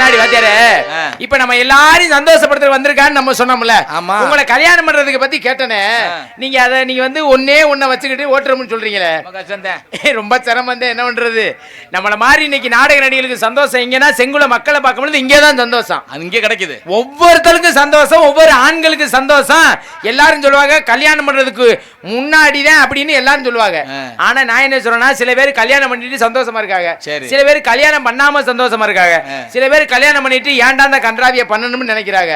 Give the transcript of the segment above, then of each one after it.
முன்னாடி வாத்தியாரே. இப்ப நம்ம எல்லாரையும் சந்தோஷப்படுத்த வந்திருக்கான்னு நம்ம சொன்னோம்ல. ஆமா. உங்களை கல்யாணம் பண்றதுக்கு பத்தி கேட்டனே. நீங்க அத நீங்க வந்து ஒன்னே ஒன்ன வச்சுக்கிட்டு ஓட்டுறோம்னு சொல்றீங்களே. ரொம்ப சிரமம் தான். என்ன பண்றது? நம்மள மாதிரி இன்னைக்கு நாடக நடிகர்களுக்கு சந்தோஷம் எங்கன்னா செங்குல மக்களை பார்க்கும்போது இங்கே தான் சந்தோஷம். அது இங்கே கிடைக்குது. ஒவ்வொருத்தருக்கும் சந்தோஷம் ஒவ்வொரு ஆண்களுக்கு சந்தோஷம். எல்லாரும் சொல்லுவாங்க கல்யாணம் பண்றதுக்கு முன்னாடி தான் அப்படின்னு எல்லாரும் சொல்லுவாங்க. ஆனா நான் என்ன சொல்றேன்னா சில பேர் கல்யாணம் பண்ணிட்டு சந்தோஷமா இருக்காங்க. சில பேர் கல்யாணம் பண்ணாம சந்தோஷமா இருக்காங்க. சில பேர் கல்யாணம் பண்ணிட்டு ஏன்டா அந்த கன்றாவிய பண்ணணும்னு நினைக்கிறாங்க.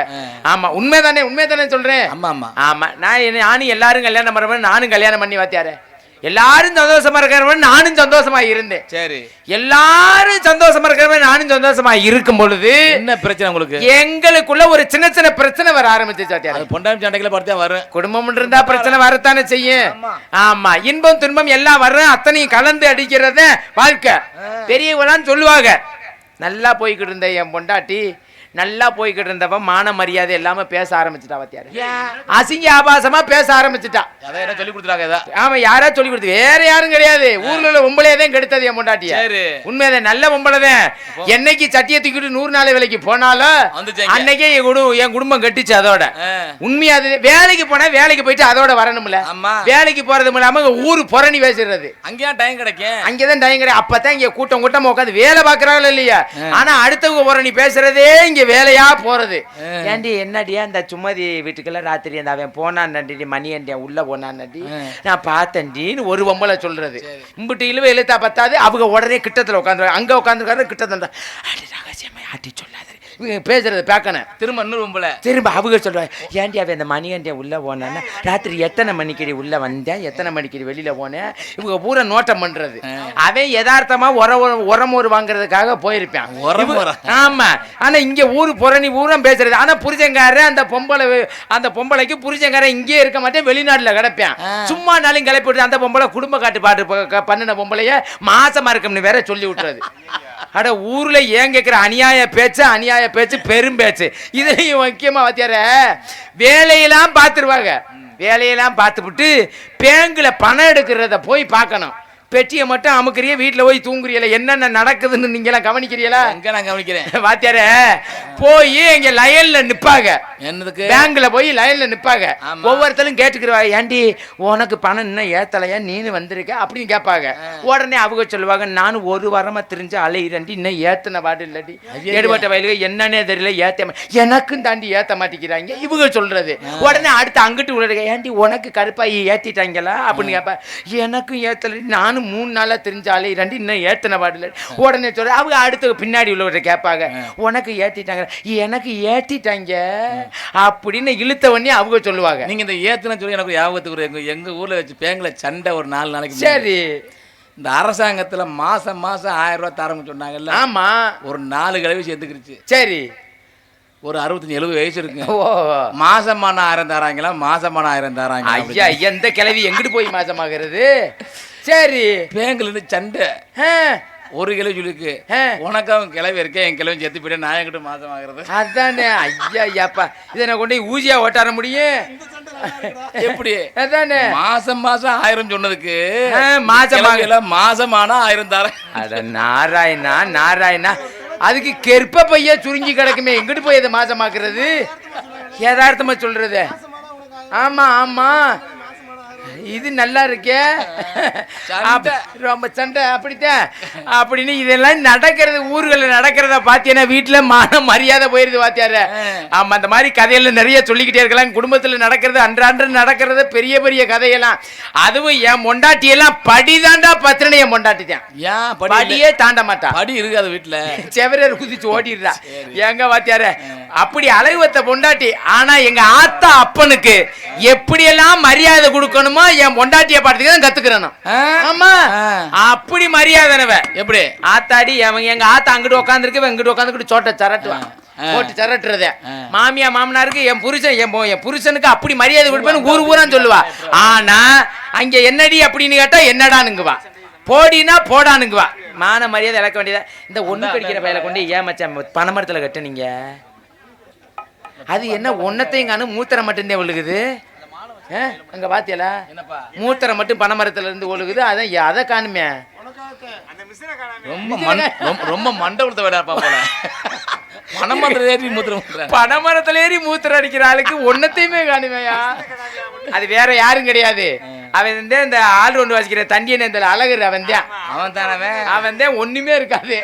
ஆமா உண்மைதானே உண்மைதானே சொல்றேன். ஆமா ஆமா. ஆமா நான் நானும் எல்லாரும் கல்யாணம் பண்றவன் நானும் கல்யாணம் பண்ணி வாத்தியாரே. எல்லாரும் சந்தோஷமா இருக்கிறவன் நானும் சந்தோஷமா இருந்தேன். சரி. எல்லாரும் சந்தோஷமா இருக்கிறவன் நானும் சந்தோஷமா இருக்கும் பொழுது என்ன பிரச்சனை உங்களுக்கு? எங்களுக்குள்ள ஒரு சின்ன சின்ன பிரச்சனை வர ஆரம்பிச்சு சாத்தியார் அது பொண்டாட்டி சண்டைகளை பார்த்தா வரும் குடும்பம் இருந்தா பிரச்சனை வரத்தானே செய்யும். ஆமா. இன்பம் துன்பம் எல்லாம் வர்றேன். அத்தனையும் கலந்து அடிக்கிறத வாழ்க்கை. பெரியவங்களாம் சொல்லுவாங்க நல்லா போய்கிட்டு இருந்த என் பொண்டாட்டி. நல்லா போய்கிட்டு இருந்தவன் மான மரியாதை எல்லாம பேச ஆரம்பிச்சுட்டா வாத்தியாரு அசிங்க ஆபாசமா பேச ஆரம்பிச்சுட்டா. சொல்லி கொடுத்துறாங்க ஏதா ஆமா யாரா சொல்லி கொடுத்து வேற யாரும் கிடையாது. ஊர்ல உள்ள பொம்பளையே தான் கெடுத்தது என் பொண்டாட்டிய. சரி. உண்மைதான் நல்ல பொம்பளை தான். என்னைக்கு சட்டியை தூக்கிட்டு நூறு நாள் வேலைக்கு போனாலும். அன்னைக்கே என் குடும்பம் என் குடும்பம் கட்டுச்சு அதோட. உண்மையா அது வேலைக்கு போனா வேலைக்கு போயிட்டு அதோட வரணும்ல. ஆமா. வேலைக்கு போறது இல்லாம ஊர் புறணி பேசுறது. அங்கேயா டைம் கிடைக்கும்? அங்கதான் டைம் கிடையாது அப்பதான் இங்க கூட்டம் கூட்டமா உட்காந்து வேலை பாக்குறாங்களா இல்லையா? ஆனா அடுத்தவங்க புறணி பேசுறதே இங்க வேலையா போறது? ஏண்டி என்னடியா இந்த சுமதி வீட்டுக்கெல்லாம் ராத்திரி அந்த அவன் போனான்டி மணி அண்டியா உள்ள போனான்டி நான் பார்த்தேன்டின்னு ஒரு பொம்பளை சொல்றது. இம்பிட்டு இழுவ இழுத்தா பத்தாது அவங்க உடனே கிட்டத்துல உட்காந்து அங்க உட்காந்துருக்காரு கிட்டத்துல அடி ரகசியமா ஆட்டி சொல்லாத? பேசுறது பார்க்கணும். திரும்ப இன்னொரு பொம்பளை திரும்ப அவங்க சொல்றாங்க ஏன்டி அவன் இந்த மணிகண்டியா உள்ள போனான்னா ராத்திரி எத்தனை மணிக்கடி உள்ள வந்தேன் எத்தனை மணிக்கடி வெளியில போனேன் இவங்க பூரா நோட்டம் பண்றது. அவன் யதார்த்தமா உர உர- உரமோர் வாங்குறதுக்காக போயிருப்பான். ஆமா. ஆனா இங்க ஊரு புறணி பூரா பேசுறது. ஆனா புரிஜங்காரன் அந்த பொம்பளை அந்த பொம்பளைக்கு புரிஜங்காரன் இங்கே இருக்க மாட்டேன் வெளிநாட்டுல கிடப்பான். சும்மா நாளும் கிளப்பி விட்டு அந்த பொம்பளை குடும்ப காட்டு பாட்டு பண்ணின பொம்பளைய மாசமா இருக்கும்னு வேற சொல்லி விட்டுறது. அட ஊரில் ஏன் கேட்குற அநியாய பேச்சு அநியாய பேச்சு பெரும் பேச்சு. இதையும் முக்கியமாக வாத்தியார வேலையெல்லாம் பார்த்துருவாங்க. வேலையெல்லாம் பார்த்துப்புட்டு பேங்கில் பணம் எடுக்கிறத போய் பார்க்கணும். பெட்டியை மட்டும் அமுக்குறிய வீட்டுல போய் தூங்குறீல என்னென்ன நடக்குதுன்னு நீங்க எல்லாம் கவனிக்கிறீங்களா எங்க நான் கவனிக்கிறேன்? வாத்தியார போய் இங்க லயன்ல நிப்பாங்க. என்னதுக்கு? பேங்க்ல போய் லைன்ல நிப்பாங்க. ஒவ்வொருத்தரும் கேட்டுக்கிறவா ஏண்டி உனக்கு பணம் இன்னும் ஏத்தலையா? நீனு வந்திருக்க? அப்படின்னு கேட்பாங்க. உடனே அவங்க சொல்லுவாங்க நானும் ஒரு வாரமா தெரிஞ்சு அலையிறண்டி இன்னும் ஏத்தன பாடு இல்லடி. ஐயையே. எடுபட்ட வயலுக்கு என்னன்னே தெரியல ஏத்த எனக்கும் தாண்டி ஏத்த மாட்டேங்கிறாங்க இவங்க சொல்றது. உடனே அடுத்து அங்கிட்டு உள்ள ஏண்டி உனக்கு கருப்பாயி ஏத்திட்டாங்களா? அப்படின்னு கேட்பா எனக்கும் ஏத்தல நானும் மூணு நாளா தெரிஞ்ச அலையிறண்டி இன்னும் ஏத்தன பாடு இல்லை உடனே சொல்ற அவங்க அடுத்து பின்னாடி உள்ளவர்கிட்ட கேட்பாங்க உனக்கு ஏத்திட்டாங்க. எனக்கு ஏத்திட்டாங்க. அப்படின்னு இழுத்த உடனே அவங்க சொல்லுவாங்க. நீங்க இந்த ஏத்துன சொல்லி எனக்கு ஞாபகத்துக்கு ஒரு எங்க எங்க ஊர்ல வச்சு பேங்க்ல சண்டை ஒரு நாலு நாளைக்கு. சரி. இந்த அரசாங்கத்துல மாசம் மாசம் ஆயிரம் ரூபாய் தரம்னு சொன்னாங்கல்ல. ஆமா. ஒரு நாலு கிழவி சேர்த்துக்கிருச்சு சரி. ஒரு அறுபத்தஞ்சு எழுபது வயசு இருக்குங்க ஓ. மாசமான ஆயிரம் தராங்களா? மாசமான ஆயிரம் தராங்க ஐயா எந்த கிளவி எங்கிட்டு போய் மாசமாகிறது? சரி. பேங்க்ல இருந்து சண்டை ஒரு கிழவி சொல்லிருக்கு. ஆ. உனக்கும் கிளவி இருக்கேன் என் கிழவி சேர்த்து போயிட்டு நான் என்கிட்ட மாசம் ஆகுறது அதானே ஐயா ஐயாப்பா. இதை நான் கொண்டு போய் ஊசியா ஓட்டார முடியும்? எப்படி? அதானே. மாசம் மாசம் ஆயிரம் சொன்னதுக்கு. ஆ, மாசமாக- கிழவியில மாசமானா ஆயிரம் தரேன். அட நாராயணா நாராயணா. அதுக்கு கெற்ப பைய சுருங்கி கிடக்குமே. எங்கிட்டு போய் இதை மாசமாக்குறது? யதார்த்தமா சொல்றது. ஆமா ஆமா. இது நல்லா இருக்கே. ரொம்ப சண்டை அப்படித்தான் அப்படின்னு இதெல்லாம் நடக்கிறது ஊர்களில் நடக்கிறத பாத்தீங்கன்னா வீட்டுல மான மரியாதை போயிருது பாத்தியார. ஆமா அந்த மாதிரி கதையெல்லாம் நிறைய சொல்லிக்கிட்டே இருக்கலாம். குடும்பத்துல நடக்கிறது அன்றாண்டு நடக்கிறது பெரிய பெரிய கதையெல்லாம். அதுவும் என் பொண்டாட்டியெல்லாம் படிதாண்டா பத்திரனை என் பொண்டாட்டிதான் ஏன்? படியே தாண்ட மாட்டா. படி இருக்காது வீட்டுல செவரர் குதிச்சு ஓடிடுறா. எங்க வாத்தியார அப்படி அலைவத்த பொண்டாட்டி ஆனா எங்க ஆத்தா அப்பனுக்கு எப்படியெல்லாம் மரியாதை கொடுக்கணுமோ என் பொண்டாட்டிய பார்த்துக்க தான் கத்துக்கிறேன்? ஆமா. அப்படி மரியாதைனவ. எப்படி? ஆத்தாடி அவன் எங்க ஆத்தா அங்கிட்டு உட்காந்துருக்கு இங்கிட்டு உட்காந்துக்கிட்டு சோட்டை சரட்டுவான். போட்டு சரட்டுறத. மாமியா மாமனாருக்கு என் புருஷன் என் புருஷனுக்கு அப்படி மரியாதை கொடுப்பேன்னு ஊர் ஊரான்னு சொல்லுவா. ஆனா அங்க என்னடி அப்படின்னு கேட்டா என்னடானுங்குவா. போடினா போடானுங்குவா. மான மரியாதை இழக்க வேண்டியதா? இந்த ஒண்ணு கடிக்கிற பையில கொண்டு ஏன் மச்சான் பனைமரத்துல கட்டுனீங்க? அது என்ன ஒன்னத்தையும் காணும் மூத்திரம் மட்டும்தான் ஒழுகுது? அங்க பாத்தியலா? மூத்திரம் மட்டும் பனைமரத்துல இருந்து ஒழுகுது அதான் அதை காணுமே. ரொம்ப ரொம்ப- ரொம்ப மண்டை கொடுத்த வேடாப்பா போல. பணமரத்துல ஏறி மூத்திரம் பனைமரத்துல ஏறி மூத்திரம் அடிக்கிற ஆளுக்கு ஒன்னத்தையுமே காணுமையா? அது வேற யாரும் கிடையாது. அவன் வந்து இந்த ஆள் ஒன்று வாசிக்கிற தண்டியன் இந்த அழகர் அவன் தான். அவன். தானவே அவன் தான் ஒண்ணுமே இருக்காது.